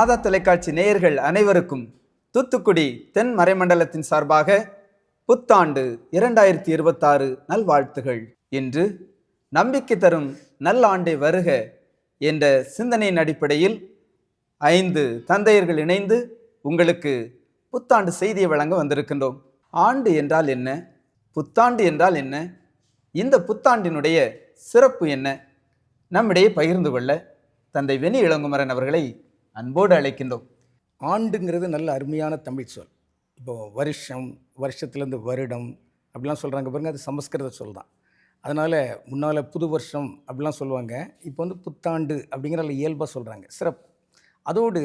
மாதா தொலைக்காட்சி நேயர்கள் அனைவருக்கும் தூத்துக்குடி தென் மறைமண்டலத்தின் சார்பாக புத்தாண்டு இரண்டாயிரத்தி இருபத்தாறு நல்வாழ்த்துகள். இன்று நம்பிக்கை தரும் நல்லாண்டை வருக என்ற சிந்தனையின் அடிப்படையில் ஐந்து தந்தையர்கள் இணைந்து உங்களுக்கு புத்தாண்டு செய்தியை வழங்க வந்திருக்கின்றோம். ஆண்டு என்றால் என்ன? புத்தாண்டு என்றால் என்ன? இந்த புத்தாண்டினுடைய சிறப்பு என்ன? நம்மிடையே பகிர்ந்து கொள்ள தந்தை வெனி இளங்குமரன் அவர்களை அன்போடு அழைக்கின்றோம். ஆண்டுங்கிறது நல்ல அருமையான தமிழ் சொல். இப்போ வருஷம் வருஷத்துலேருந்து வருடம் அப்படிலாம் சொல்கிறாங்க பாருங்கள் அது சமஸ்கிருத சொல் தான். அதனால் முன்னால் புது வருஷம் அப்படிலாம் சொல்லுவாங்க இப்போ வந்து புத்தாண்டு அப்படிங்கிற அதில் இயல்பாக சொல்கிறாங்க சிறப்பு. அதோடு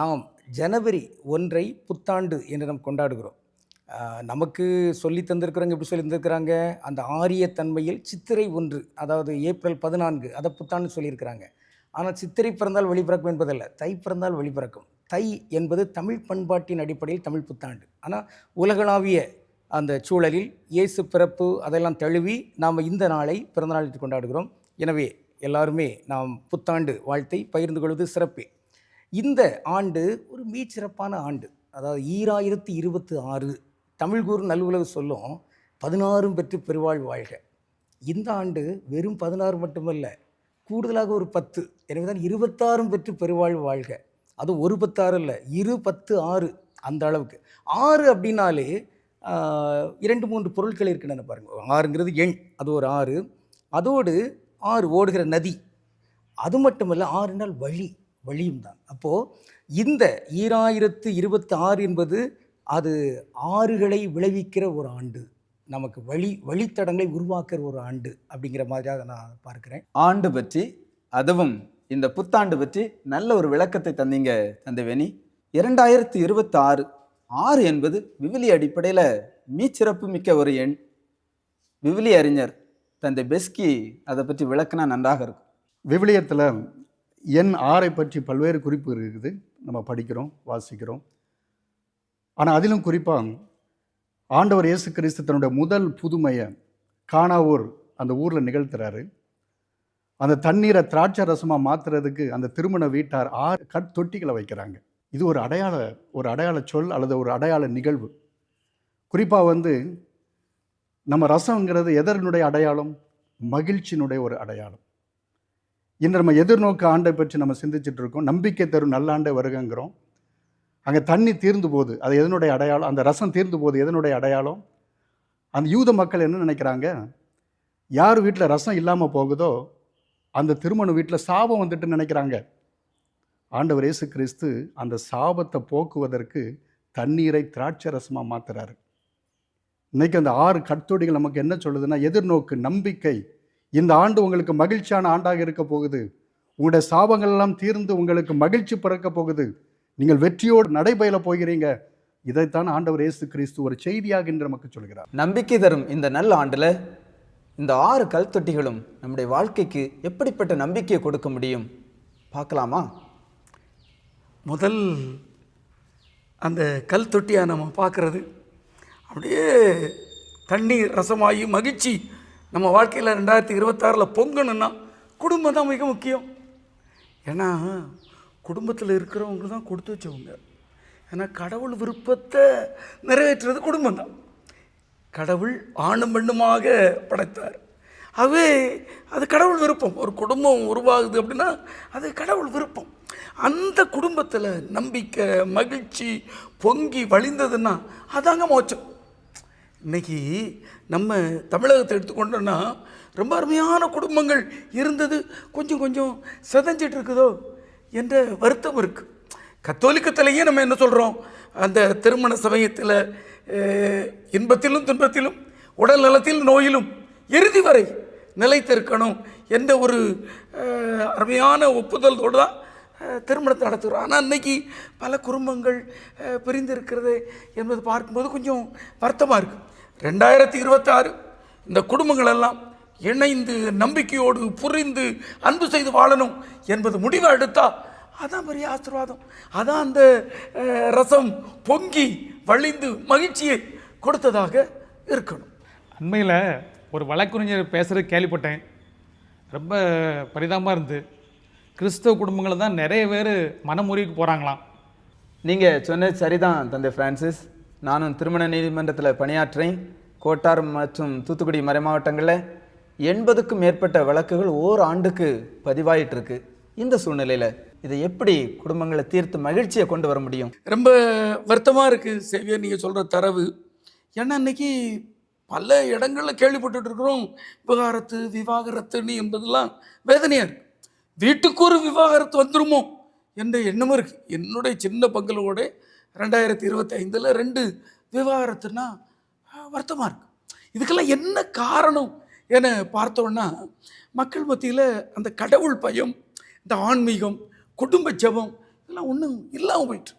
நாம் ஜனவரி ஒன்றை புத்தாண்டு என்று நாம் கொண்டாடுகிறோம். நமக்கு சொல்லி தந்திருக்கிறவங்க எப்படி சொல்லி தந்திருக்கிறாங்க? அந்த ஆரிய தன்மையில் சித்திரை ஒன்று அதாவது ஏப்ரல் பதினான்கு அதை புத்தாண்டு சொல்லியிருக்கிறாங்க. ஆனால் சித்திரை பிறந்தால் வெளிப்பிறக்கும் என்பதல்ல. தை பிறந்தால் வெளிப்பிறக்கும் தை என்பது தமிழ் பண்பாட்டின் அடிப்படையில் தமிழ் புத்தாண்டு. ஆனால் உலகளாவிய அந்த சூழலில் இயேசு பிறப்பு அதெல்லாம் தழுவி நாம் இந்த நாளை பிறந்தநாளில் கொண்டாடுகிறோம். எனவே எல்லாருமே நாம் புத்தாண்டு வாழ்த்தை பகிர்ந்து கொள்வது சிறப்பே. இந்த ஆண்டு ஒரு மீச்சிறப்பான ஆண்டு. அதாவது ஈராயிரத்தி இருபத்தி ஆறு தமிழ் கூறு நல்வுலகு சொல்லும் பதினாறும் பெற்று பெருவாழ் வாழ்க. இந்த ஆண்டு வெறும் பதினாறு மட்டுமல்ல கூடுதலாக ஒரு பத்து எனவே தான் இருபத்தாறும் பெற்று பெருவாழ்வு வாழ்க. அது ஒரு பத்தாறு இல்லை இரு பத்து ஆறு அந்த அளவுக்கு. ஆறு அப்படின்னாலே இரண்டு மூன்று பொருட்கள் இருக்கின்றன பாருங்கள் ஆறுங்கிறது எண் அது ஒரு ஆறு. அதோடு ஆறு ஓடுகிற நதி அது மட்டுமல்ல ஆறுனால் வழி வழியும் தான். அப்போது இந்த ஈராயிரத்து இருபத்தி ஆறு என்பது அது ஆறுகளை விளைவிக்கிற ஒரு ஆண்டு. நமக்கு வழி வழித்தடங்களை உருவாக்குற ஒரு ஆண்டு அப்படிங்கிற மாதிரியாக நான் பார்க்குறேன். ஆண்டு பற்றி அதுவும் இந்த புத்தாண்டு பற்றி நல்ல ஒரு விளக்கத்தை தந்தீங்க தந்தை வேணி இரண்டாயிரத்தி இருபத்தி ஆறு ஆறு என்பது விவிலி அடிப்படையில் மீச்சிறப்பு மிக்க ஒரு எண். விவிலி அறிஞர் தந்தை பெஸ்கி அதை பற்றி விளக்குனா நன்றாக இருக்கும். விவிலியத்தில் எண் ஆறை பற்றி பல்வேறு குறிப்பு இருக்குது. நம்ம படிக்கிறோம் வாசிக்கிறோம். ஆனால் அதிலும் குறிப்பாக ஆண்டவர் இயேசு கிறிஸ்து தன்னுடைய முதல் புதுமையை காணாவூர் அந்த ஊரில் நிகழ்த்துறாரு. அந்த தண்ணீரை திராட்சை ரசமாக மாற்றுறதுக்கு அந்த திருமண வீட்டார் ஆறு கட் தொட்டிகளை வைக்கிறாங்க. இது ஒரு அடையாள ஒரு அடையாள சொல் அல்லது ஒரு அடையாள நிகழ்வு. குறிப்பாக வந்து நம்ம ரசங்கிறது எதனுடைய அடையாளம்? மகிழ்ச்சியினுடைய ஒரு அடையாளம். இன்று நம்ம எதிர்நோக்கு ஆண்டை பற்றி நம்ம சிந்திச்சுட்டு இருக்கோம். நம்பிக்கை தரும் நல்லாண்டை வருகங்கிறோம். அங்கே தண்ணி தீர்ந்து போகுது. அது எதனுடைய அடையாளம்? அந்த ரசம் தீர்ந்து போகுது. எதனுடைய அடையாளம்? அந்த யூத மக்கள் என்ன நினைக்கிறாங்க? யார் வீட்டில் ரசம் இல்லாமல் போகுதோ அந்த திருமண வீட்டில் சாபம் வந்துட்டு நினைக்கிறாங்க. ஆண்டவர் இயேசு கிறிஸ்து அந்த சாபத்தை போக்குவதற்கு தண்ணீரை திராட்சை ரசமாக மாற்றுறாரு இன்றைக்கி அந்த ஆறு கட்டுடிகள் நமக்கு என்ன சொல்லுதுன்னா எதிர்நோக்கு நம்பிக்கை இந்த ஆண்டு உங்களுக்கு மகிழ்ச்சியான ஆண்டாக இருக்க போகுது. உங்களுடைய சாபங்கள் எல்லாம் தீர்ந்து உங்களுக்கு மகிழ்ச்சி பிறக்க போகுது. நீங்கள் வெற்றியோடு நடைபயில போகிறீங்க. இதைத்தான் ஆண்டவர் இயேசு கிறிஸ்து ஒரு செய்தியாக என்று நமக்கு சொல்கிறார். நம்பிக்கை தரும் இந்த நல்ல ஆண்டில் இந்த ஆறு கல் தொட்டிகளும் நம்முடைய வாழ்க்கைக்கு எப்படிப்பட்ட நம்பிக்கையை கொடுக்க முடியும்? பார்க்கலாமா? முதல் அந்த கல் தொட்டியை நம்ம பார்க்குறது. அப்படியே தண்ணீர் ரசமாகி மகிழ்ச்சி நம்ம வாழ்க்கையில் ரெண்டாயிரத்தி இருபத்தாறில் பொங்கணுன்னா குடும்பம் தான் மிக முக்கியம். ஏன்னா குடும்பத்தில் இருக்கிறவங்க தான் கொடுத்து வச்சவங்க. ஏன்னா கடவுள் விருப்பத்தை நிறைவேற்றுறது குடும்பம் தான். கடவுள் ஆணும் பெண்ணுமாக படைத்தார். அவே அது கடவுள் விருப்பம். ஒரு குடும்பம் உருவாகுது அப்படின்னா அது கடவுள் விருப்பம். அந்த குடும்பத்தில் நம்பிக்கை மகிழ்ச்சி பொங்கி வழிந்ததுன்னா அதாங்க மோச்சம் இன்னைக்கு நம்ம தமிழகத்தை எடுத்துக்கொண்டோன்னா ரொம்ப அருமையான குடும்பங்கள் இருந்தது. கொஞ்சம் கொஞ்சம் செதஞ்சிட்டு இருக்குதோ என்ற வருத்தம் இருக்குது கத்தோலிக்கத்திலேயே நம்ம என்ன சொல்கிறோம் அந்த திருமண சமயத்தில் இன்பத்திலும் துன்பத்திலும் உடல் நலத்தில் நோயிலும் இறுதி வரை நிலைத்திருக்கணும் என்ற ஒரு அருமையான ஒப்புதலோடு தான் திருமணத்தை நடத்துகிறோம். ஆனால் இன்றைக்கி பல குடும்பங்கள் பிரிந்திருக்கிறது என்பது பார்க்கும்போது கொஞ்சம் வருத்தமாக இருக்குது ரெண்டாயிரத்தி இருபத்தாறு இந்த குடும்பங்கள் எல்லாம் இணைந்து நம்பிக்கையோடு புரிந்து அன்பு செய்து வாழணும் என்பது முடிவை எடுத்தால் அதான் பெரிய ஆசீர்வாதம். அதான் அந்த ரசம் பொங்கி வழிந்து மகிழ்ச்சியை கொடுத்ததாக இருக்கணும். அண்மையில் ஒரு வழக்கறிஞர் பேசுகிறது கேள்விப்பட்டேன். ரொம்ப பரிதாபமாக இருந்து. கிறிஸ்தவ குடும்பங்கள் தான் நிறைய பேர் மனமுறிவுக்கு போகிறாங்களாம் நீங்கள் சொன்னது சரிதான் தந்தை பிரான்சிஸ். நானும் திருமண நீதிமன்றத்தில் பணியாற்றேன். கோட்டார் மற்றும் தூத்துக்குடி மறைமாவட்டங்களில் எண்பதுக்கும் மேற்பட்ட வழக்குகள் ஓர் ஆண்டுக்கு பதிவாயிட்டு இருக்கு இந்த சூழ்நிலையில் இதை எப்படி குடும்பங்களை தீர்த்து மகிழ்ச்சியை கொண்டு வர முடியும்? ரொம்ப வருத்தமாக இருக்குது சேவியர் நீங்கள் சொல்கிற தரவு. ஏன்னா இன்னைக்கு பல இடங்களில் கேள்விப்பட்டுட்டு இருக்கிறோம். விவாகரத்து விவாகரத்துன்னு என்பதெல்லாம் வேதனையாக இருக்குது வீட்டுக்கு ஒரு விவாகரத்து வந்துருமோ என்ற எண்ணமும் இருக்குது என்னுடைய சின்ன பங்களோட ரெண்டாயிரத்தி இருபத்தி ஐந்தில் ரெண்டு விவாகரத்துனா வருத்தமாக இருக்குது இதுக்கெல்லாம் என்ன காரணம் என பார்த்தோன்னா மக்கள் மத்தியில் அந்த கடவுள் பயம் இந்த ஆன்மீகம் குடும்ப ஜபம் இதெல்லாம் ஒன்றும் இல்லாமல் போயிட்டு.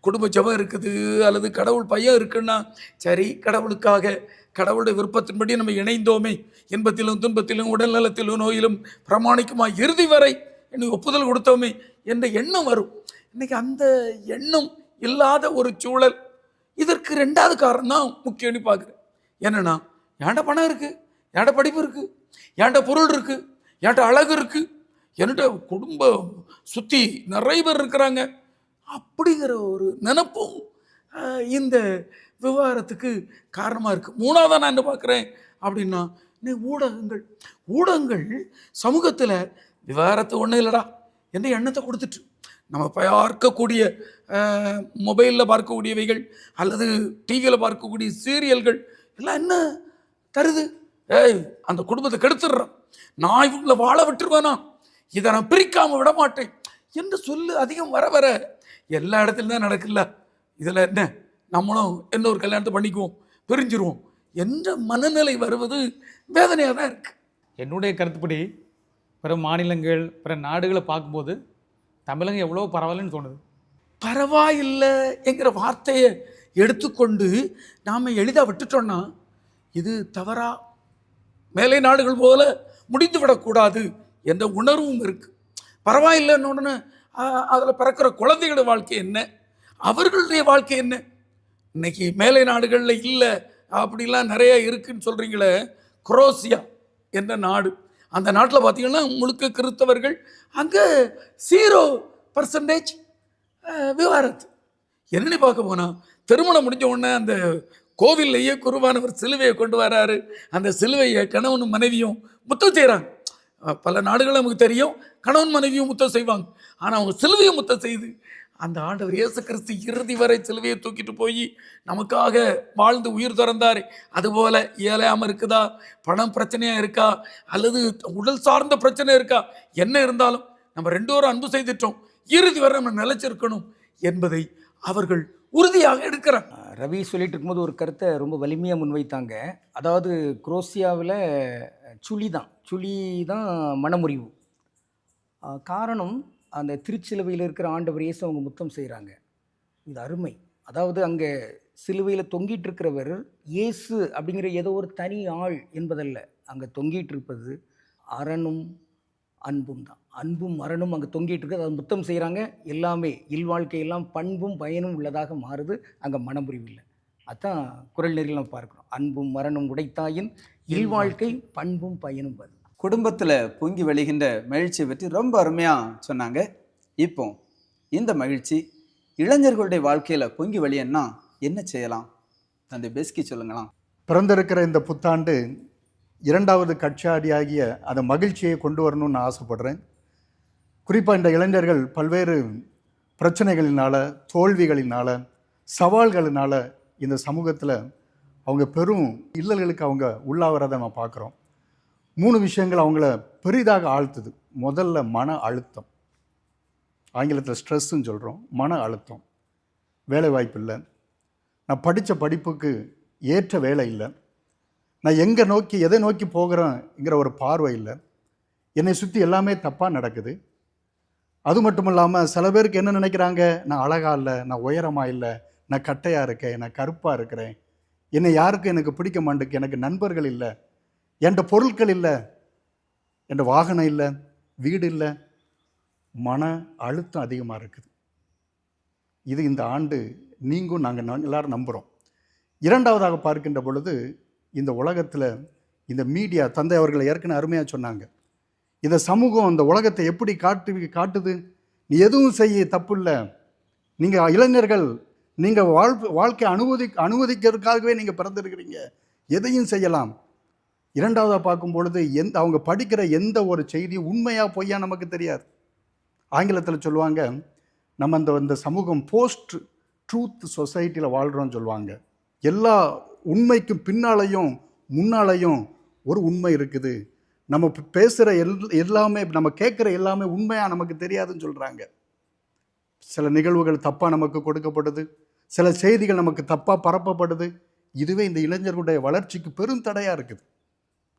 குடும்ப ஜபம் இருக்குது அல்லது கடவுள் பையன் இருக்குன்னா சரி கடவுளுக்காக கடவுளுடைய விருப்பத்தின்படி நம்ம இணைந்தோமே இன்பத்திலும் துன்பத்திலும் உடல்நலத்திலும் நோயிலும் பிரமாணிக்குமா இறுதி வரை எனக்கு ஒப்புதல் கொடுத்தோமே என்ற எண்ணம் வரும். இன்னைக்கு அந்த எண்ணம் இல்லாத ஒரு சூழல் இதற்கு ரெண்டாவது காரணம் தான் முக்கியம்னு பார்க்குறேன் என்னன்னா ஏன்ட பணம் இருக்குது ஏன்ட படிப்பு இருக்குது ஏன்ட பொருள் இருக்குது என்கிட்ட அழகு இருக்குது என்னோட குடும்பம் சுற்றி நிறைய பேர் இருக்கிறாங்க. அப்படிங்கிற ஒரு நினப்பும் இந்த விவகாரத்துக்கு காரணமாக இருக்குது மூணாவதாக நான் என்ன பார்க்குறேன் அப்படின்னா நீ ஊடகங்கள் ஊடகங்கள் சமூகத்தில் விவகாரத்து ஒன்றும் இல்லைடா என்ற எண்ணத்தை கொடுத்துட்டு நம்ம பார்க்கக்கூடிய மொபைலில் பார்க்கக்கூடியவைகள் அல்லது டிவியில் பார்க்கக்கூடிய சீரியல்கள் எல்லாம் என்ன தருது? ஏய் அந்த குடும்பத்தை கெடுத்துடுறோம் நான் இவங்களை வாழ விட்டுருவேனா? இதை நான் பிரிக்காமல் விட மாட்டேன் என்று சொல்லு அதிகம் வர வர எல்லா இடத்துலையும் தான் நடக்குல்ல. இதில் என்ன? நம்மளும் இன்னொரு கல்யாணத்தை பண்ணிக்குவோம் பிரிஞ்சிருவோம் என்ற மனநிலை வருவது வேதனையாக தான் இருக்குது என்னுடைய கருத்துப்படி பிற மாநிலங்கள் பிற நாடுகளை பார்க்கும்போது தமிழகம் எவ்வளோ பரவாயில்லன்னு தோணுது. பரவாயில்லை என்கிற வார்த்தையை எடுத்துக்கொண்டு நாம் எளிதாக விட்டுட்டோம்னா இது தவறா. மேலை நாடுகள் போல முடிந்து விடக்கூடாது என்ற உணர்வும் இருக்குது பரவாயில்லைன்னு உடனே அதில் பிறக்கிற குழந்தைகளோட வாழ்க்கை என்ன? அவர்களுடைய வாழ்க்கை என்ன? இன்னைக்கு மேலை நாடுகளில் இல்லை அப்படிலாம் நிறைய இருக்குதுன்னு சொல்கிறீங்களே குரோசியா என்ற நாடு. அந்த நாட்டில் பார்த்தீங்கன்னா முழுக்க கிறித்தவர்கள் அங்கே ஜீரோ பர்சன்டேஜ் விவாரத்து என்னென்னு பார்க்க போனால் திருமணம் முடிஞ்ச உடனே அந்த கோவில்லையே குருவானவர் சிலுவையை கொண்டு வராரு. அந்த சிலுவையை கணவனும் மனைவியும் முத்தம் செய்கிறாங்க பல நாடுகள் நமக்கு தெரியும். கணவன் மனைவியும் முத்தம் செய்வாங்க. ஆனால் அவங்க சிலுவையை முத்தம் செய்து அந்த ஆண்டவர் இயேசு கிறிஸ்து இறுதி வரை சிலுவையை தூக்கிட்டு போய் நமக்காக வாழ்ந்து உயிர் திறந்தார். அதுபோல் ஏழையாமல் இருக்குதா? பணம் பிரச்சனையாக இருக்கா? அல்லது உடல் சார்ந்த பிரச்சனை இருக்கா? என்ன இருந்தாலும் நம்ம ரெண்டு பேரும் அன்பு செய்துட்டோம். இறுதி வரை நம்ம நிலைச்சிருக்கணும் என்பதை அவர்கள் உறுதியாக எடுக்கிறாங்க ரவி சொல்லிட்டு இருக்கும்போது ஒரு கருத்தை ரொம்ப வலிமையாக முன்வைத்தாங்க. அதாவது குரோசியாவில் சுழி தான் சுழி தான் மனமுறிவு காரணம் அந்த திருச்சிலுவையில் இருக்கிற ஆண்டவர் இயேசு அவங்க முத்தம் செய்கிறாங்க. இது அருமை. அதாவது அங்கே சிலுவையில் தொங்கிட்டு இருக்கிறவர் இயேசு அப்படிங்கிற ஏதோ ஒரு தனி ஆள் என்பதல்ல. அங்கே தொங்கிட்டு இருப்பது அரணும் அன்பும் தான். அன்பும் மரணும் அங்கே தொங்கிட்டு இருக்குது அதை முத்தம் செய்கிறாங்க. எல்லாமே இல்வாழ்க்கையெல்லாம் பண்பும் பயனும் உள்ளதாக மாறுது. அங்கே மனமுறிவு இல்லை. அதான் குரல் நெறியில் நம்ம பார்க்குறோம். அன்பும் மரணும் உடைத்தாயின் இல்வாழ்க்கை பண்பும் பயனும் வரும். குடும்பத்தில் பொங்கி வழிகின்ற மகிழ்ச்சியை பற்றி ரொம்ப அருமையாக சொன்னாங்க. இப்போ இந்த மகிழ்ச்சி இளைஞர்களுடைய வாழ்க்கையில் பொங்கி வழியன்னா என்ன செய்யலாம்? தந்தை பெஸ்கி சொல்லுங்களாம் பிறந்திருக்கிற இந்த புத்தாண்டு இரண்டாவது கட்சாடியாகிய அந்த மகிழ்ச்சியை கொண்டு வரணும்னு நான் ஆசைப்படுறேன். குறிப்பாக இந்த இளைஞர்கள் பல்வேறு பிரச்சனைகளினால தோல்விகளினால சவால்களினால இந்த சமூகத்தில் அவங்க பெரும் இல்லல்களுக்கு அவங்க உள்ளாகிறத நம்ம பார்க்குறோம் மூணு விஷயங்கள் அவங்கள பெரிதாக ஆழ்த்துது. முதல்ல மன அழுத்தம். ஆங்கிலத்தில் ஸ்ட்ரெஸ்ஸுன்னு சொல்கிறோம் மன அழுத்தம். வேலை வாய்ப்பு இல்லை. நான் படித்த படிப்புக்கு ஏற்ற வேலை இல்லை. நான் எங்கே நோக்கி எதை நோக்கி போகிறேங்கிற ஒரு பார்வை இல்லை. என்னை சுற்றி எல்லாமே தப்பாக நடக்குது. அது மட்டும் இல்லாமல் சில பேருக்கு என்ன நினைக்கிறாங்க? நான் அழகாக இல்லை நான் உயரமாக இல்லை நான் கட்டையாக இருக்கேன் நான் கருப்பாக இருக்கிறேன். என்னை யாருக்கும் எனக்கு பிடிக்க மாட்டேங்குது. எனக்கு நண்பர்கள் இல்லை. என்கிட்ட பொருட்கள் இல்லை என்கிட்ட வாகனம் இல்லை வீடு இல்லை மன அழுத்தம் அதிகமாக இருக்குது. இது இந்த ஆண்டு நீங்கும் நாங்கள் எல்லாரும் நம்புகிறோம் இரண்டாவதாக பார்க்கின்ற பொழுது இந்த உலகத்தில் இந்த மீடியா தந்தை அவர்களை ஏற்கனவே அருமையாக சொன்னாங்க. இந்த சமூகம் அந்த உலகத்தை எப்படி காட்டு காட்டுது? நீ எதுவும் செய்ய தப்பு இல்லை. நீங்கள் இளைஞர்கள் நீங்கள் வாழ் வாழ்க்கை அனுமதி அனுமதிக்கிறதுக்காகவே நீங்கள் பிறந்திருக்கிறீங்க. எதையும் செய்யலாம். இரண்டாவதாக பார்க்கும் பொழுது எந்த அவங்க படிக்கிற எந்த ஒரு செய்தியும் உண்மையாக பொய்யா நமக்கு தெரியாது. ஆங்கிலத்தில் சொல்லுவாங்க நம்ம அந்த இந்த சமூகம் போஸ்ட் ட்ரூத் சொசைட்டியில் வாழ்கிறோம்னு சொல்லுவாங்க. எல்லா உண்மைக்கும் பின்னாலையும் முன்னாலையும் ஒரு உண்மை இருக்குது. நம்ம பேசுகிற எல் எல்லாமே நம்ம கேட்குற எல்லாமே உண்மையாக நமக்கு தெரியாதுன்னு சொல்கிறாங்க சில நிகழ்வுகள் தப்பாக நமக்கு கொடுக்கப்படுது. சில செய்திகள் நமக்கு தப்பாக பரப்பப்படுது. இதுவே இந்த இளைஞர்களுடைய வளர்ச்சிக்கு பெரும் தடையாக இருக்குது.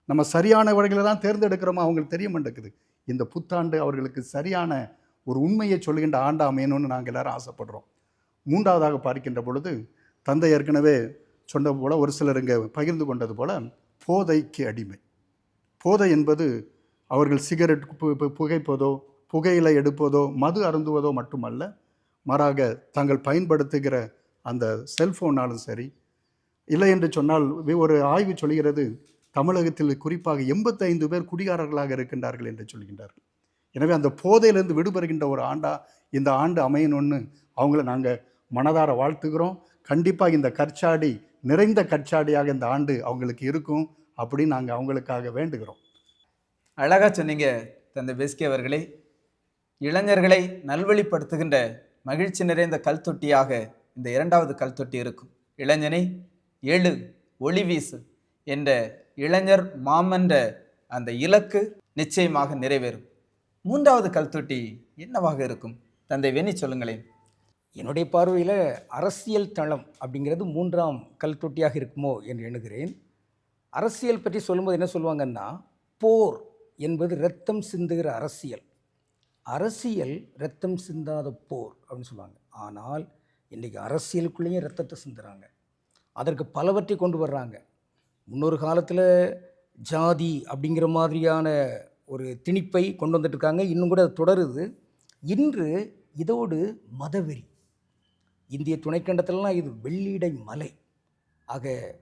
நம்ம சரியான வழிகளை தான் தேர்ந்தெடுக்கிறோமா அவங்களுக்கு தெரிய மாட்டேங்குது இந்த புத்தாண்டு அவர்களுக்கு சரியான ஒரு உண்மையை சொல்லுகின்ற ஆண்டா அமையணும்னு நாங்கள் எல்லாரும் ஆசைப்படுறோம். மூன்றாவதாக பார்க்கின்ற பொழுது தந்தை ஏற்கனவே சொன்னது போல ஒரு சிலர் இங்கே பகிர்ந்து கொண்டது போல் போதைக்கு அடிமை. போதை என்பது அவர்கள் சிகரெட் பு- புகைப்பதோ புகையிலை எடுப்பதோ மது அருந்துவதோ மட்டுமல்ல மாறாக தாங்கள் பயன்படுத்துகிற அந்த செல்ஃபோனாலும் சரி இல்லை என்று சொன்னால் ஒரு ஆய்வு சொல்கிறது தமிழகத்தில் குறிப்பாக எண்பத்தைந்து பேர் குடிகாரர்களாக இருக்கின்றார்கள் என்று சொல்கின்றார்கள். எனவே அந்த போதையிலிருந்து விடுபடுகின்ற ஒரு ஆண்டா இந்த ஆண்டு அமையணும்னு அவங்கள நாங்கள் மனதார வாழ்த்துக்கிறோம் கண்டிப்பாக இந்த கற்சாடி நிறைந்த கற்சாடியாக இந்த ஆண்டு அவங்களுக்கு இருக்கும் அப்படின்னு நாங்கள் அவங்களுக்காக வேண்டுகிறோம். அழகா சொன்னீங்க தந்தை பெஸ்கி அவர்களே. இளைஞர்களை நல்வழிப்படுத்துகின்ற மகிழ்ச்சி நிறைந்த கல்தொட்டியாக இந்த இரண்டாவது கல்தொட்டி இருக்கும். இளைஞனை எழு ஒளி வீசு என்ற இளைஞர் மாமன்ற அந்த இலக்கு நிச்சயமாக நிறைவேறும். மூன்றாவது கல்தொட்டி என்னவாக இருக்கும்? தந்தை வெண்ணி சொல்லுங்களேன். என்னுடைய பார்வையில் அரசியல் தளம் அப்படிங்கிறது மூன்றாம் கல்தொட்டியாக இருக்குமோ என்று எண்ணுகிறேன். அரசியல் பற்றி சொல்லும்போது என்ன சொல்லுவாங்கன்னா போர் என்பது ரத்தம் சிந்துகிற அரசியல். அரசியல் ரத்தம் சிந்தாத போர் அப்படின்னு சொல்லுவாங்க. ஆனால் இன்றைக்கி அரசியலுக்குள்ளேயும் ரத்தத்தை சிந்துறாங்க. அதற்கு பலவற்றை கொண்டு வர்றாங்க. முன்னொரு காலத்தில் ஜாதி அப்படிங்கிற மாதிரியான ஒரு திணிப்பை கொண்டு வந்துட்டுருக்காங்க. இன்னும் கூட அது தொடருது. இன்று இதோடு மதவெறி. இந்திய துணைக்கண்டத்திலலாம் இது வெள்ளிடை மலை. ஆக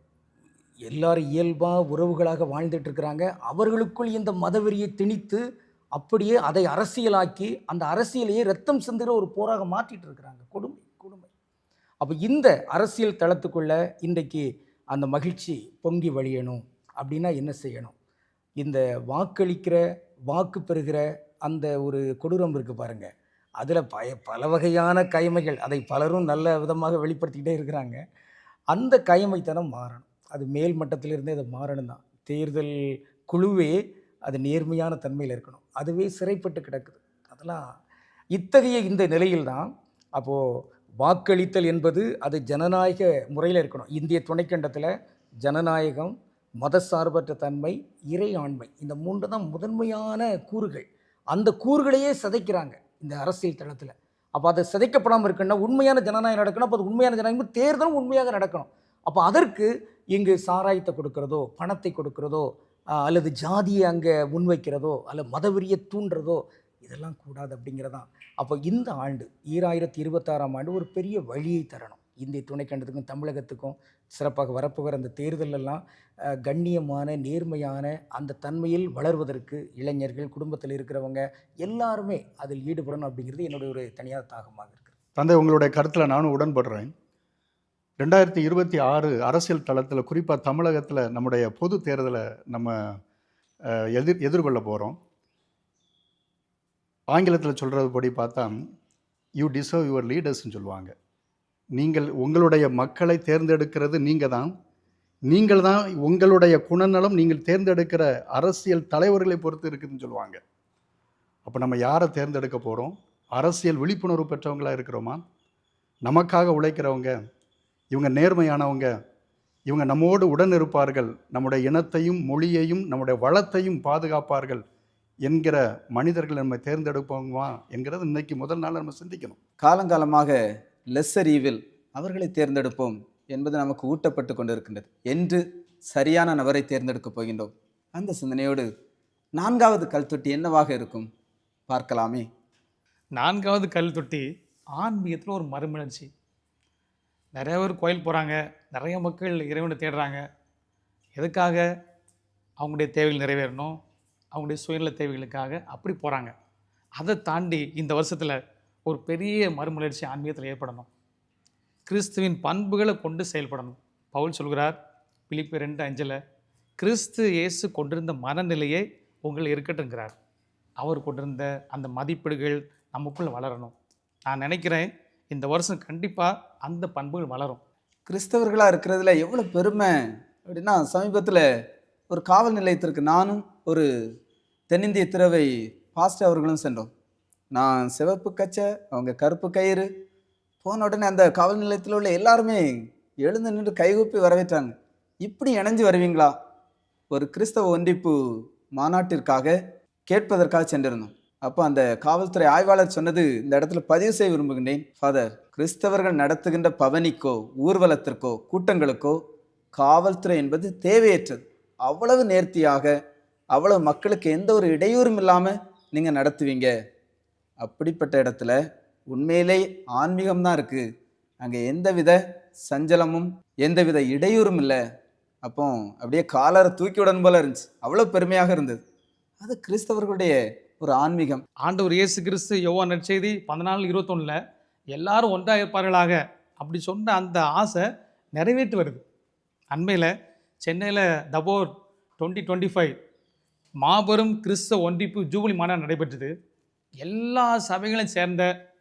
எல்லாரும் இயல்பாக உறவுகளாக வாழ்ந்துட்டுருக்கிறாங்க. அவர்களுக்குள் இந்த மதவெறியை திணித்து அப்படியே அதை அரசியலாக்கி அந்த அரசியலையே ரத்தம் சிந்துகிற ஒரு போராக மாற்றிட்டு இருக்கிறாங்க கொடுமை கொடுமை. அப்போ இந்த அரசியல் தளத்துக்குள்ளே இன்றைக்கு அந்த மகிழ்ச்சி பொங்கி வழியணும் அப்படின்னா என்ன செய்யணும்? இந்த வாக்களிக்கிற வாக்கு பெறுகிற அந்த ஒரு கொடூரம் இருக்குது பாருங்க. அதில் பய பல வகையான கயமைகள் அதை பலரும் நல்ல விதமாக வெளிப்படுத்திக்கிட்டே இருக்கிறாங்க. அந்த கைமைத்தனம் மாறணும். அது மேல் மட்டத்திலிருந்தே அது மாறணும் தான். தேர்தல் குழுவே அது நேர்மையான தன்மையில் இருக்கணும். அதுவே சிறைப்பட்டு கிடக்குது. அதெல்லாம் இத்தகைய இந்த நிலையில்தான் அப்போது வாக்களித்தல் என்பது அது ஜனநாயக முறையில் இருக்கணும். இந்திய துணைக்கண்டத்தில் ஜனநாயகம் மதசார்பற்ற தன்மை இறை ஆண்மை இந்த மூன்று தான் முதன்மையான கூறுகள். அந்த கூறுகளையே சிதைக்கிறாங்க இந்த அரசியல் தளத்தில். அப்போ அதை சிதைக்கப்படாமல் இருக்குன்னா உண்மையான ஜனநாயகம் நடக்கணும். அப்போ அது உண்மையான ஜனநாயகம் தேர்தலும் உண்மையாக நடக்கணும். அப்போ அதற்கு இங்கு சாராயத்தை கொடுக்கிறதோ பணத்தை கொடுக்கிறதோ அல்லது ஜாதியை அங்கே முன்வைக்கிறதோ அல்லது மதவெறியை தூண்டுறதோ இதெல்லாம் கூடாது அப்படிங்கிறதான். அப்போ இந்த ஆண்டு ஈராயிரத்தி இருபத்தாறாம் ஆண்டு ஒரு பெரிய வழியை தரணும். இந்திய துணைக்கண்டத்துக்கும் தமிழகத்துக்கும் சிறப்பாக வரப்போகிற அந்த தேர்தலெல்லாம் கண்ணியமான நேர்மையான அந்த தன்மையில் வளர்வதற்கு இளைஞர்கள் குடும்பத்தில் இருக்கிறவங்க எல்லாருமே அதில் ஈடுபடணும் அப்படிங்கிறது என்னுடைய ஒரு தனியார் தாகமாக இருக்குது. தந்தை உங்களுடைய கருத்தில் நானும் உடன்படுறேன். ரெண்டாயிரத்தி இருபத்தி ஆறு அரசியல் தளத்தில் குறிப்பாக தமிழகத்தில் நம்முடைய பொது தேர்தலை நம்ம எதிர் எதிர்கொள்ள போகிறோம் ஆங்கிலத்தில் சொல்கிறது படி பார்த்தா யூ டிசர்வ் யுவர் லீடர்ஸ்ன்னு சொல்லுவாங்க. நீங்கள் உங்களுடைய மக்களை தேர்ந்தெடுக்கிறது நீங்கள் தான் நீங்கள் தான் உங்களுடைய குணநலம் நீங்கள் தேர்ந்தெடுக்கிற அரசியல் தலைவர்களை பொறுத்து இருக்குதுன்னு சொல்லுவாங்க. அப்போ நம்ம யாரை தேர்ந்தெடுக்க போகிறோம் அரசியல் விழிப்புணர்வு பெற்றவங்களாக இருக்கிறோமா? நமக்காக உழைக்கிறவங்க இவங்க நேர்மையானவங்க இவங்க நம்மோடு உடன் இருப்பார்கள் நம்முடைய இனத்தையும் மொழியையும் நம்முடைய வளத்தையும் பாதுகாப்பார்கள் என்கிற மனிதர்களை நம்ம தேர்ந்தெடுப்போமா என்கிறது இன்னைக்கு முதல் நாள் நம்ம சிந்திக்கணும். காலங்காலமாக லெஸ்ஸர் ஈவில் அவர்களை தேர்ந்தெடுப்போம் என்பது நமக்கு ஊட்டப்பட்டு கொண்டிருக்கின்றது. என்று சரியான நபரை தேர்ந்தெடுக்கப் போகின்றோம். அந்த சிந்தனையோடு நான்காவது கல்தொட்டி என்னவாக இருக்கும்? பார்க்கலாமே. நான்காவது கல் தொட்டி ஆன்மீகத்தில் ஒரு மறுமலர்ச்சி. நிறைய பேர் கோயில் போகிறாங்க நிறைய மக்கள் இறைவனை தேடுறாங்க. எதுக்காக? அவங்களுடைய தேவைகள் நிறைவேறணும். அவங்களுடைய சுயநல தேவைகளுக்காக அப்படி போகிறாங்க அதை தாண்டி இந்த வருஷத்தில் ஒரு பெரிய மறுமலர்ச்சி ஆன்மீகத்தில் ஏற்படணும். கிறிஸ்துவின் பண்புகளை கொண்டு செயல்படணும். பவுல் சொல்கிறார் பிலிப்பு ரெண்டு அஞ்சில் கிறிஸ்து இயேசு கொண்டிருந்த மனநிலையே உங்கள் இருக்கட்டுங்கிறார் அவர் கொண்டிருந்த அந்த மதிப்பீடுகள் நமக்குள்ளே வளரணும். நான் நினைக்கிறேன் இந்த வருஷம் கண்டிப்பாக அந்த பண்புகள் வளரும். கிறிஸ்தவர்களாக இருக்கிறதுல எவ்வளோ பெருமை அப்படின்னா சமீபத்தில் ஒரு காவல் நிலையத்திற்கு நானும் ஒரு தென்னிந்திய திறவை பாஸ்டர் அவர்களும் சென்றோம். நான் சிவப்பு கச்சை அவங்க கருப்பு கயிறு போன உடனே அந்த காவல் நிலையத்தில் உள்ள எல்லாருமே எழுந்து நின்று கைகூப்பி வரவேற்றாங்க. இப்படி இணைஞ்சு வருவீங்களா? ஒரு கிறிஸ்தவ ஒன்றிப்பு மாநாட்டிற்காக கேட்பதற்காக சென்றிருந்தோம். அப்போ அந்த காவல்துறை ஆய்வாளர் சொன்னது இந்த இடத்துல பதிவு செய்ய விரும்புகின்றேன். ஃபாதர் கிறிஸ்தவர்கள் நடத்துகின்ற பவனிக்கோ ஊர்வலத்திற்கோ கூட்டங்களுக்கோ காவல்துறை என்பது தேவையற்றது. அவ்வளவு நேர்த்தியாக அவ்வளவு மக்களுக்கு எந்த ஒரு இடையூறும் இல்லாமல் நீங்கள் நடத்துவீங்க. அப்படிப்பட்ட இடத்துல உண்மையிலே ஆன்மீகம் தான் இருக்குது அங்கே எந்தவித சஞ்சலமும் எந்தவித இடையூறும் இல்லை. அப்போ அப்படியே காலரை தூக்கி விடணும் போல இருந்துச்சு. அவ்வளோ பெருமையாக இருந்தது. அது கிறிஸ்தவர்களுடைய ஒரு ஆன்மீகம். ஆண்டவர் இயேசு கிறிஸ்து யோவா நற்செய்தி பதினாலு இருபத்தொன்னில் எல்லாரும் ஒன்றாக இருப்பார்களாக அப்படி சொன்ன அந்த ஆசை நிறைவேற்றி வருது. அண்மையில் சென்னையில் தபோர் டுவெண்ட்டி டுவெண்ட்டி ஃபைவ் மாபெரும் கிறிஸ்தவ ஒன்றிப்பு ஜூபிலி மாநாடு நடைபெற்றது. எல்லா சபைகளையும் சேர்ந்த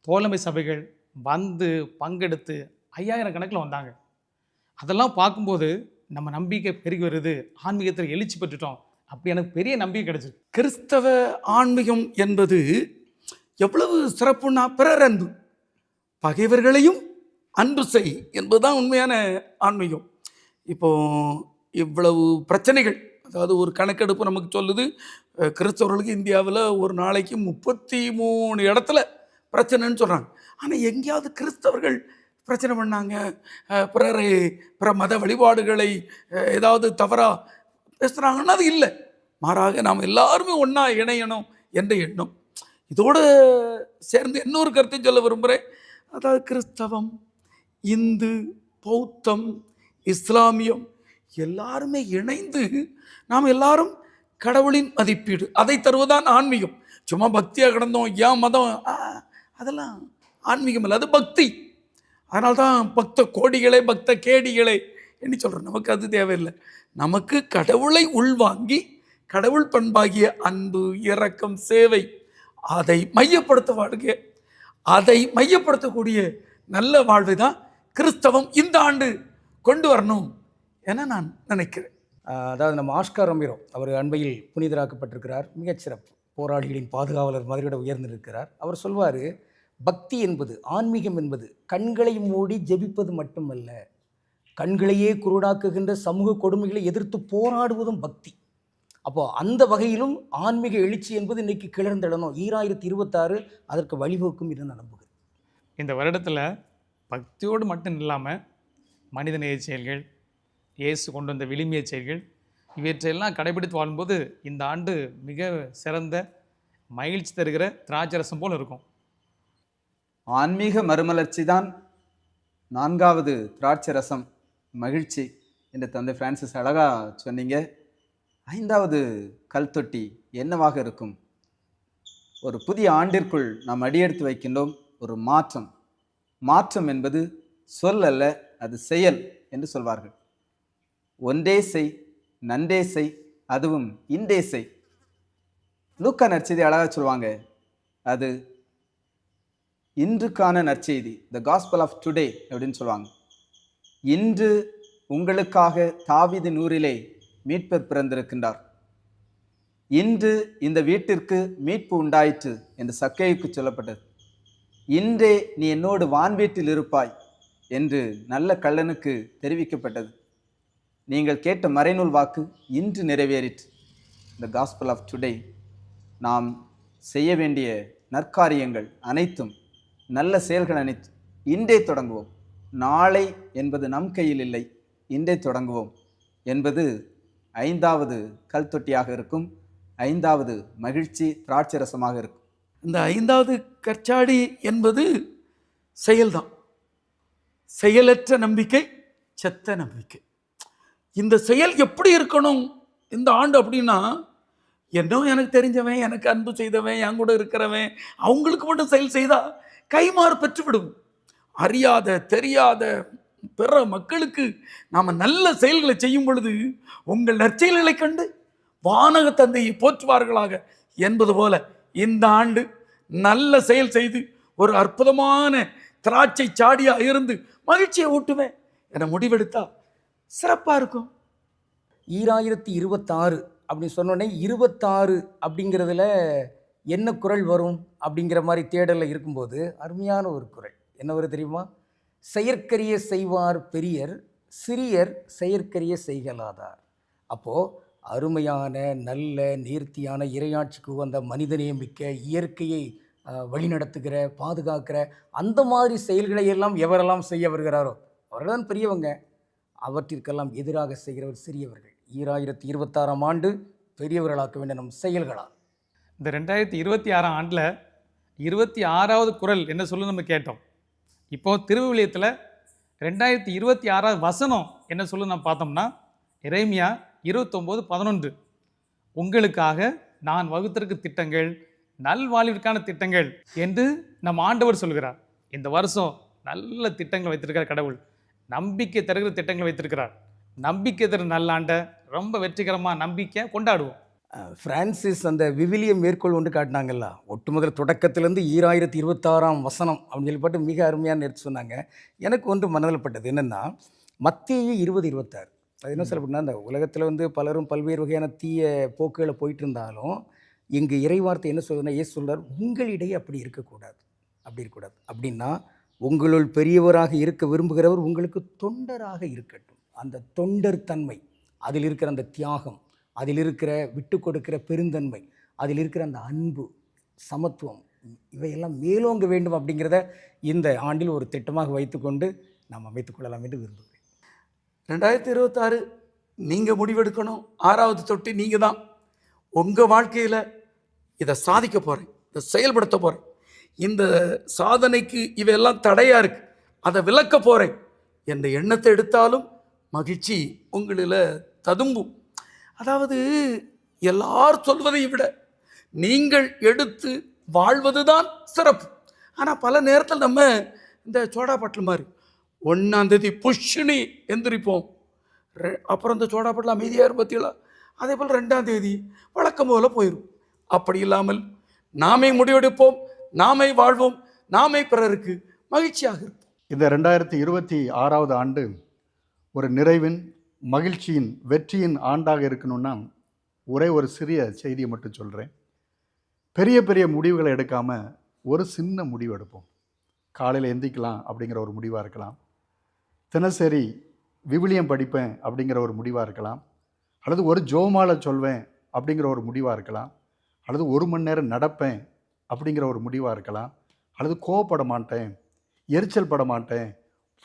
தோழமை சபைகள் வந்து பங்கெடுத்து ஐயாயிரம் கணக்கில் வந்தாங்க. அதெல்லாம் பார்க்கும்போது நம்ம நம்பிக்கை பெருகி வருது. ஆன்மீகத்தில் எழுச்சி பெற்றுட்டோம். அப்படி எனக்கு பெரிய நம்பிக்கை கிடைச்சிது. கிறிஸ்தவ ஆன்மீகம் என்பது எவ்வளவு சிறப்புன்னா பிறர் அன்பு. பகைவர்களையும் அன்பு செய் என்பதுதான் உண்மையான ஆன்மீகம். இப்போ இவ்வளவு பிரச்சனைகள் அதாவது ஒரு கணக்கெடுப்பு நமக்கு சொல்லுது கிறிஸ்தவர்களுக்கு இந்தியாவில் ஒரு நாளைக்கு முப்பத்தி மூணு இடத்துல பிரச்சனைன்னு சொல்கிறாங்க ஆனால் எங்கேயாவது கிறிஸ்தவர்கள் பிரச்சனை பண்ணாங்க அஹ், பிறரை பிற மத வழிபாடுகளை ஏதாவது தவறாக பேசுகிறாங்கன்னா அது இல்லை. மாறாக நாம் எல்லாருமே ஒன்றா இணையணும் என்ற எண்ணம். இதோடு சேர்ந்து இன்னொரு கருத்தையும் சொல்ல விரும்புகிறேன் அதாவது கிறிஸ்தவம் இந்து பௌத்தம் இஸ்லாமியம் எல்லாருமே இணைந்து நாம் எல்லாரும் கடவுளின் மதிப்பீடு. அதை தருவதுதான் ஆன்மீகம். சும்மா பக்தியாக கிடந்தோம் ஏன் மதம்? ஆ, அதெல்லாம் ஆன்மீகம் இல்லை. அது பக்தி. அதனால்தான் பக்த கோடிகளே பக்த கேடிகளே என்று சொல்கிறோம் நமக்கு அது தேவையில்லை. நமக்கு கடவுளை உள்வாங்கி கடவுள் பண்பாகிய அன்பு இரக்கம் சேவை அதை மையப்படுத்த வாழ்க்கை அதை மையப்படுத்தக்கூடிய நல்ல வாழ்வை தான் கிறிஸ்தவம் இந்த ஆண்டு கொண்டு வரணும். என நான் நினைக்கிறேன். அதாவது நம்ம ஆஸ்கார் ரமீரோ அவர் அண்மையில் புனிதராக்கப்பட்டிருக்கிறார். மிகச்சிறப்பு போராளிகளின் பாதுகாவலர் மாதிரி கூட உயர்ந்திருக்கிறார். அவர் சொல்வார் பக்தி என்பது ஆன்மீகம் என்பது கண்களை மூடி ஜெபிப்பது மட்டுமல்ல கண்களையே குருடாக்குகின்ற சமூக கொடுமைகளை எதிர்த்து போராடுவதும் பக்தி. அப்போ அந்த வகையிலும் ஆன்மீக எழுச்சி என்பது இன்னைக்கு கிளர்ந்தெழணும். ஈராயிரத்தி இருபத்தாறு அதற்கு வழிவகுக்கும் என்று நான் நம்புகிறேன். இந்த வருடத்தில் பக்தியோடு மட்டும் இல்லாமல் மனிதநேய செயல்கள் இயேசு கொண்டு வந்த விளிமிய செயல்கள் இவற்றையெல்லாம் கடைபிடித்து வாழும்போது இந்த ஆண்டு மிக சிறந்த மகிழ்ச்சி தருகிற திராட்சரசம் போல் இருக்கும். ஆன்மீக மறுமலர்ச்சி தான் நான்காவது திராட்சை ரசம் மகிழ்ச்சி என்று தந்தை பிரான்சிஸ் அழகா சொன்னீங்க. ஐந்தாவது கல் தொட்டி என்னவாக இருக்கும்? ஒரு புதிய ஆண்டிற்குள் நாம் அடியெடுத்து வைக்கின்றோம் ஒரு மாற்றம். மாற்றம் என்பது சொல் அல்ல அது செயல் என்று சொல்வார்கள். ஒன்றே செய் நன்றே செய் அதுவும் இன்றே செய். லூக்கா நற்செய்தி அழகாக சொல்லுவாங்க. அது இன்றுக்கான நற்செய்தி த காஸ்பல் ஆஃப் டுடே அப்படின்னு சொல்லுவாங்க. இன்று உங்களுக்காக தாவிது நூறிலே மீட்பர் பிறந்திருக்கின்றார். இன்று இந்த வீட்டிற்கு மீட்பு உண்டாயிற்று என்று சக்கேயுக்கு சொல்லப்பட்டது. இன்றே நீ என்னோடு வான் வீட்டில் இருப்பாய் என்று நல்ல கள்ளனுக்கு தெரிவிக்கப்பட்டது. நீங்கள் கேட்ட மறைநூல் வாக்கு இன்று நிறைவேறிற்று. த காஸ்பிள் ஆஃப் டுடே நாம் செய்ய வேண்டிய நற்காரியங்கள் அனைத்தும் நல்ல செயல்கள் அனைத்தும் இன்றே தொடங்குவோம். நாளை என்பது நம் கையில் இல்லை. இன்றே தொடங்குவோம். என்பது ஐந்தாவது கல் தொட்டியாக இருக்கும். ஐந்தாவது மகிழ்ச்சி திராட்சரசமாக இருக்கும். இந்த ஐந்தாவது கற்சாடி என்பது செயல்தான். செயலற்ற நம்பிக்கை செத்த நம்பிக்கை. இந்த செயல் எப்படி இருக்கணும்? இந்த ஆண்டு அப்படின்னா என்னோ எனக்கு தெரிஞ்சவன் எனக்கு அன்பு செய்தவன் என் கூட இருக்கிறவன் அவங்களுக்கு மட்டும் செயல் செய்தால் கைமாறு பெற்றுவிடும். அறியாத தெரியாத பிற மக்களுக்கு நாம் நல்ல செயல்களை செய்யும் பொழுது உங்கள் நற்செயல்களை கண்டு வானக தந்தையை போற்றுவார்களாக. என்பது போல இந்த ஆண்டு நல்ல செயல் செய்து ஒரு அற்புதமான திராட்சை சாடியாக இருந்து மகிழ்ச்சியை ஊட்டுவேன் என முடிவெடுத்தா சிறப்பாக இருக்கும். ஈராயிரத்தி இருபத்தாறு அப்படின்னு சொன்னோடனே இருபத்தாறு அப்படிங்கிறதுல என்ன குரல் வரும் அப்படிங்கிற மாதிரி தேடலில் இருக்கும்போது அருமையான ஒரு குரல். என்ன வரும் தெரியுமா? செயற்கரிய செய்வார் பெரியர் சிறியர் செயற்கரிய செய்கலாதார் அப்போது அருமையான நல்ல நேர்த்தியான இரையாட்சிக்கு வந்த மனிதநேயமிக்க இயற்கையை வழிநடத்துகிற பாதுகாக்கிற அந்த மாதிரி செயல்களை எல்லாம் எவரெல்லாம் செய்ய வருகிறாரோ அவர்கள்தான் பெரியவங்க. அவற்றிற்கெல்லாம் எதிராக செய்கிறவர் சிறியவர்கள். ஈராயிரத்தி இருபத்தாறாம் ஆண்டு பெரியவர்களாக்க வேண்டிய நம் செயல்களால். இந்த ரெண்டாயிரத்தி இருபத்தி ஆறாம் ஆண்டில் இருபத்தி ஆறாவது குரல் என்ன சொல்லு நம்ம கேட்டோம். இப்போ திருவிவிலியத்தில் ரெண்டாயிரத்தி இருபத்தி ஆறாவது வசனம் என்ன சொல்லு நம்ம பார்த்தோம்னா இறைமையா இருபத்தொம்போது பதினொன்று. உங்களுக்காக நான் வகுத்திருக்க திட்டங்கள் நல்வாழ்விற்கான திட்டங்கள் என்று நம் ஆண்டவர் சொல்கிறார். இந்த வருஷம் நல்ல திட்டங்கள் வைத்திருக்கிறார் கடவுள். நம்பிக்கை தருகிற திட்டங்கள் வைத்திருக்கிறார். நம்பிக்கை தரும் நல்லாண்டை ரொம்ப வெற்றிகரமாக நம்பிக்கை கொண்டாடுவோம். அஹ், பிரான்சிஸ் அந்த விவிலியம் மேற்கோள் ஒன்று காட்டினாங்கல்ல. ஒட்டுமொதல் தொடக்கத்திலேருந்து ஈராயிரத்தி இருபத்தாறாம் வசனம் அப்படின்னு சொல்லிப்பட்டு மிக அருமையான எடுத்து சொன்னாங்க. எனக்கு ஒன்று மனதில் பட்டது என்னென்னா மத்திய இருபது இருபத்தாறு. அது என்ன சொல்ல அப்படின்னா இந்த உலகத்தில் வந்து பலரும் பல்வேறு வகையான தீய போக்குகளை போயிட்டு இருந்தாலும் இங்கு இறைவார்த்தை என்ன சொல்றதுன்னா ஏசு சொல்றார் உங்களிடையே அப்படி இருக்கக்கூடாது. அப்படி இருக்கக்கூடாது. அப்படின்னா உங்களுள் பெரியவராக இருக்க விரும்புகிறவர் உங்களுக்கு தொண்டராக இருக்கட்டும். அந்த தொண்டர் தன்மை அதில் இருக்கிற அந்த தியாகம் அதில் இருக்கிற விட்டு கொடுக்கிற பெருந்தன்மை அதில் இருக்கிற அந்த அன்பு சமத்துவம் இவையெல்லாம் மேலோங்க வேண்டும் அப்படிங்கிறத இந்த ஆண்டில் ஒரு திட்டமாக வைத்துக்கொண்டு நாம் அமைத்துக்கொள்ளலாம் என்று விரும்புகிறேன். ரெண்டாயிரத்தி இருபத்தாறு நீங்கள் முடிவெடுக்கணும் ஆறாவது தொட்டி நீங்கள் தான் உங்கள் வாழ்க்கையில் இதை சாதிக்க போகிறேன் இதை செயல்படுத்த போகிறேன் இந்த சாதனைக்கு இவையெல்லாம் தடையாக இருக்கு. அதை விளக்க போகிறேன் என்ற எண்ணத்தை எடுத்தாலும் மகிழ்ச்சி உங்களில் ததும்பும். அதாவது எல்லார் சொல்வதை விட நீங்கள் எடுத்து வாழ்வது தான் சிறப்பு. ஆனால் பல நேரத்தில் நம்ம இந்த சோடா பாட்டில் மாதிரி ஒன்றாந்தேதி புஷ்ஷுனி எந்திரிப்போம். ரெ- அப்புறம் இந்த சோடா பாட்டில் அமைதியாக இருப்பத்தில அதே போல் ரெண்டாம் தேதி வழக்கம் போல் போயிடும் அப்படி இல்லாமல் நாமே முடிவெடுப்போம். நாமே வாழ்வோம் நாமே பிறருக்கு மகிழ்ச்சியாக இருப்போம். இந்த ரெண்டாயிரத்தி இருபத்தி ஆறாவது ஆண்டு ஒரு நிறைவின் மகிழ்ச்சியின் வெற்றியின் ஆண்டாக இருக்கணும்னா ஒரே ஒரு சிறிய செய்தியை மட்டும் சொல்கிறேன் பெரிய பெரிய முடிவுகளை எடுக்காமல் ஒரு சின்ன முடிவு எடுப்போம். காலையில் எந்திக்கலாம் அப்படிங்கிற ஒரு முடிவாக இருக்கலாம். தினசரி விவிலியம் படிப்பேன் அப்படிங்கிற ஒரு முடிவாக இருக்கலாம். அல்லது ஒரு ஜோமாலை சொல்வேன் அப்படிங்கிற ஒரு முடிவாக இருக்கலாம். அல்லது ஒரு மணி நேரம் நடப்பேன் அப்படிங்கிற ஒரு முடிவாக இருக்கலாம். அல்லது கோவப்பட மாட்டேன் எரிச்சல் பட மாட்டேன்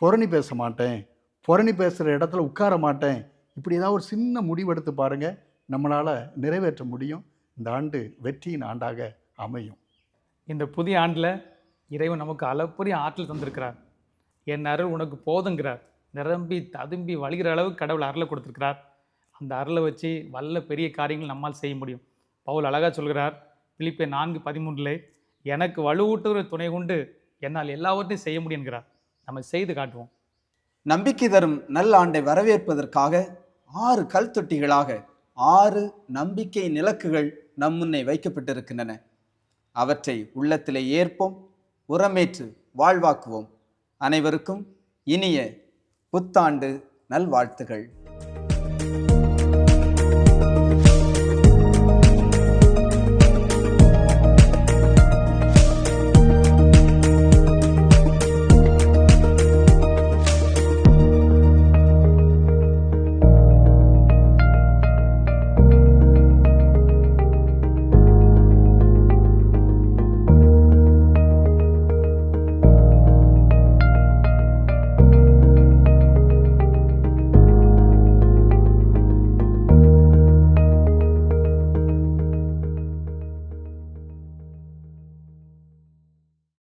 புரணி பேச மாட்டேன் புரணி பேசுகிற இடத்துல உட்கார மாட்டேன். இப்படி ஏதாவது ஒரு சின்ன முடிவெடுத்து பாருங்கள் நம்மளால் நிறைவேற்ற முடியும். இந்த ஆண்டு வெற்றியின் ஆண்டாக அமையும். இந்த புதிய ஆண்டில் இறைவன் நமக்கு அளப்பரிய ஆற்றல் தந்திருக்கிறார். என் அருள் உனக்கு போதுங்கிறார். நிரம்பி ததும்பி வழிகிற அளவுக்கு கடவுள் அருளை கொடுத்துருக்கிறார். அந்த அருளை வச்சு வல்ல பெரிய காரியங்கள் நம்மால் செய்ய முடியும். பவுல் அழகாக சொல்கிறார் பிலிப்பே நான்கு பதிமூன்றில் எனக்கு வலுவூட்டுகிற துணை கொண்டு என்னால் எல்லாவற்றையும் செய்ய முடியுங்கிறார் நம்ம செய்து காட்டுவோம். நம்பிக்கை தரும் நல்ல ஆண்டை வரவேற்பதற்காக ஆறு கல் தொட்டிகளாக ஆறு நம்பிக்கை நிலக்குகள் நம் முன்னே வைக்கப்பட்டிருக்கின்றன. அவற்றை உள்ளத்திலே ஏற்போம் உரமேற்று வாழ்வாக்குவோம். அனைவருக்கும் இனிய புத்தாண்டு நல்வாழ்த்துகள்.